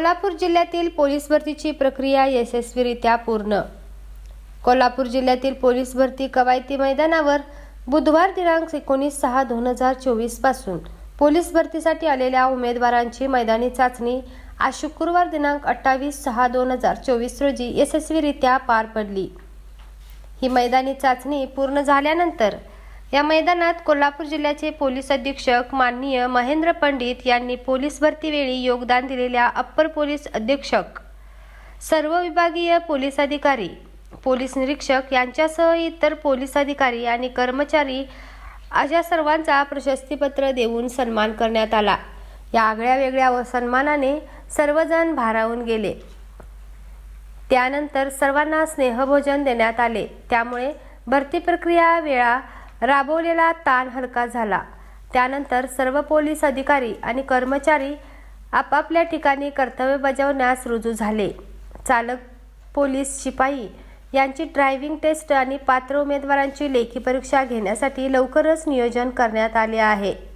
कोल्हापूर जिल्ह्यातील पोलीस भरतीची प्रक्रिया यशस्वीरित्या पूर्ण. कोल्हापूर जिल्ह्यातील पोलीस भरती कवायती मैदानावर बुधवार दिनांक एकोणीस सहा दोन हजार चोवीसपासून पोलीस भरतीसाठी आलेल्या उमेदवारांची मैदानी चाचणी आज शुक्रवार दिनांक अठ्ठावीस सहा दोन हजार चोवीस रोजी यशस्वीरित्या पार पडली. ही मैदानी चाचणी पूर्ण झाल्यानंतर या मैदानात कोल्हापूर जिल्ह्याचे पोलीस अधीक्षक माननीय महेंद्र पंडित यांनी पोलीस भरतीवेळी योगदान दिलेल्या अप्पर पोलीस अधीक्षक सर्व विभागीय पोलीस अधिकारी पोलीस निरीक्षक यांच्यासह इतर पोलीस अधिकारी आणि कर्मचारी अशा सर्वांचा प्रशस्तीपत्र देऊन सन्मान करण्यात आला. या आगळ्या वेगळ्या व सन्मानाने सर्वजण भारावून गेले. त्यानंतर सर्वांना स्नेहभोजन देण्यात आले. त्यामुळे भरती प्रक्रिया वेळा राबवलेला ताण हलका झाला. त्यानंतर सर्व पोलीस अधिकारी आणि कर्मचारी आपापल्या ठिकाणी कर्तव्य बजावण्यास रुजू झाले. चालक पोलीस शिपाई यांची ड्रायव्हिंग टेस्ट आणि पात्र उमेदवारांची लेखी परीक्षा घेण्यासाठी लवकरच नियोजन करण्यात आले आहे.